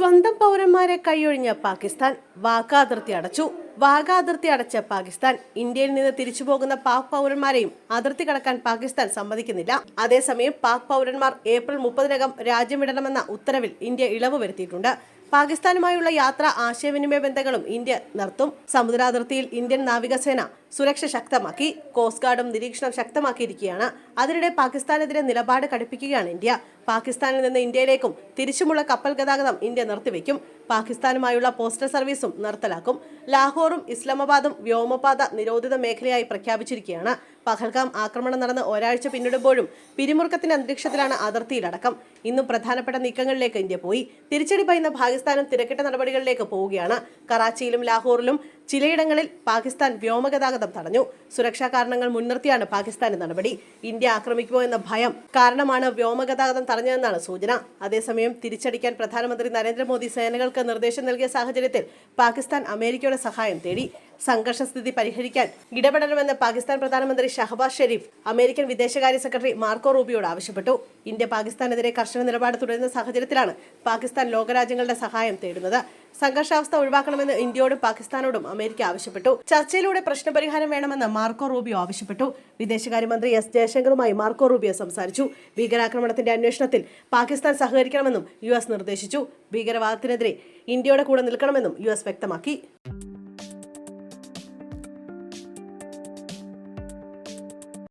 സ്വന്തം പൗരന്മാരെ കൈയൊഴിഞ്ഞ പാകിസ്ഥാൻ വാക്കാതിർത്തി അടച്ചു. വാഗാതിർത്തി അടച്ച പാകിസ്ഥാൻ ഇന്ത്യയിൽ നിന്ന് തിരിച്ചു പോകുന്ന പാക് പൗരന്മാരെയും അതിർത്തി കടക്കാൻ പാകിസ്ഥാൻ സമ്മതിക്കുന്നില്ല. അതേസമയം പാക് പൗരന്മാർ ഏപ്രിൽ മുപ്പതിനകം രാജ്യം വിടണമെന്ന ഉത്തരവിൽ ഇന്ത്യ ഇളവ് വരുത്തിയിട്ടുണ്ട്. പാകിസ്ഥാനുമായുള്ള യാത്ര ആശയവിനിമയ ബന്ധങ്ങളും ഇന്ത്യ നിർത്തും. സമുദ്രാതിർത്തിയിൽ ഇന്ത്യൻ നാവികസേന സുരക്ഷ ശക്തമാക്കി കോസ്റ്റ് ഗാർഡും നിരീക്ഷണം ശക്തമാക്കിയിരിക്കുകയാണ്. അതിനിടെ പാകിസ്ഥാനെതിരെ നിലപാട് കടുപ്പിക്കുകയാണ് ഇന്ത്യ. പാകിസ്ഥാനിൽ നിന്ന് ഇന്ത്യയിലേക്കും തിരിച്ചുമുള്ള കപ്പൽ ഗതാഗതം ഇന്ത്യ നിർത്തിവെക്കും. പാകിസ്ഥാനുമായുള്ള പോസ്റ്റൽ സർവീസും നിർത്തലാക്കും. ലാഹോറും ഇസ്ലാമാബാദും വ്യോമപാത നിരോധിത മേഖലയായി പ്രഖ്യാപിച്ചിരിക്കുകയാണ്. പഹൽഗാം ആക്രമണം നടന്ന് ഒരാഴ്ച പിന്നിടുമ്പോഴും പിരിമുറുക്കത്തിന്റെ അന്തരീക്ഷത്തിലാണ് അതിർത്തിയിലടക്കം. ഇന്നും പ്രധാനപ്പെട്ട നീക്കങ്ങളിലേക്ക് ഇന്ത്യ പോയി. തിരിച്ചടി പയുന്ന പാകിസ്ഥാനും തിരക്കിട്ട നടപടികളിലേക്ക് പോവുകയാണ്. കറാച്ചിയിലും ലാഹോറിലും ചിലയിടങ്ങളിൽ പാകിസ്ഥാൻ വ്യോമഗതാഗതം തടഞ്ഞു. സുരക്ഷാ കാരണങ്ങൾ മുൻനിർത്തിയാണ് പാകിസ്ഥാന്റെ നടപടി. ഇന്ത്യ ആക്രമിക്കുമോ എന്ന ഭയം കാരണമാണ് വ്യോമഗതാഗതം തടഞ്ഞതെന്നാണ് സൂചന. അതേസമയം തിരിച്ചടിക്കാൻ പ്രധാനമന്ത്രി നരേന്ദ്രമോദി സേനകൾക്ക് നിർദ്ദേശം നൽകിയ സാഹചര്യത്തിൽ പാകിസ്ഥാൻ അമേരിക്കയുടെ സഹായം തേടി. സംഘർഷസ്ഥിതി പരിഹരിക്കാൻ ഇടപെടണമെന്ന് പാകിസ്ഥാൻ പ്രധാനമന്ത്രി ഷഹബാസ് ഷെരീഫ് അമേരിക്കൻ വിദേശകാര്യ സെക്രട്ടറി മാർക്കോ റൂബിയോട് ആവശ്യപ്പെട്ടു. ഇന്ത്യ പാകിസ്ഥാനെതിരെ കർശന നിലപാട് തുടരുന്ന സാഹചര്യത്തിലാണ് പാകിസ്ഥാൻ ലോകരാജ്യങ്ങളുടെ സഹായം തേടുന്നത്. സംഘർഷാവസ്ഥ ഒഴിവാക്കണമെന്ന് ഇന്ത്യയോടും പാകിസ്ഥാനോടും അമേരിക്ക ആവശ്യപ്പെട്ടു. ചർച്ചയിലൂടെ പ്രശ്നപരിഹാരം വേണമെന്ന് മാർക്കോ റൂബിയോ ആവശ്യപ്പെട്ടു. വിദേശകാര്യമന്ത്രി എസ് ജയശങ്കറുമായി മാർക്കോ റൂബിയോ സംസാരിച്ചു. ഭീകരാക്രമണത്തിന്റെ അന്വേഷണത്തിൽ പാകിസ്ഥാൻ സഹകരിക്കണമെന്നും യു നിർദ്ദേശിച്ചു. ഭീകരവാദത്തിനെതിരെ ഇന്ത്യയുടെ കൂടെ നിൽക്കണമെന്നും യു വ്യക്തമാക്കി.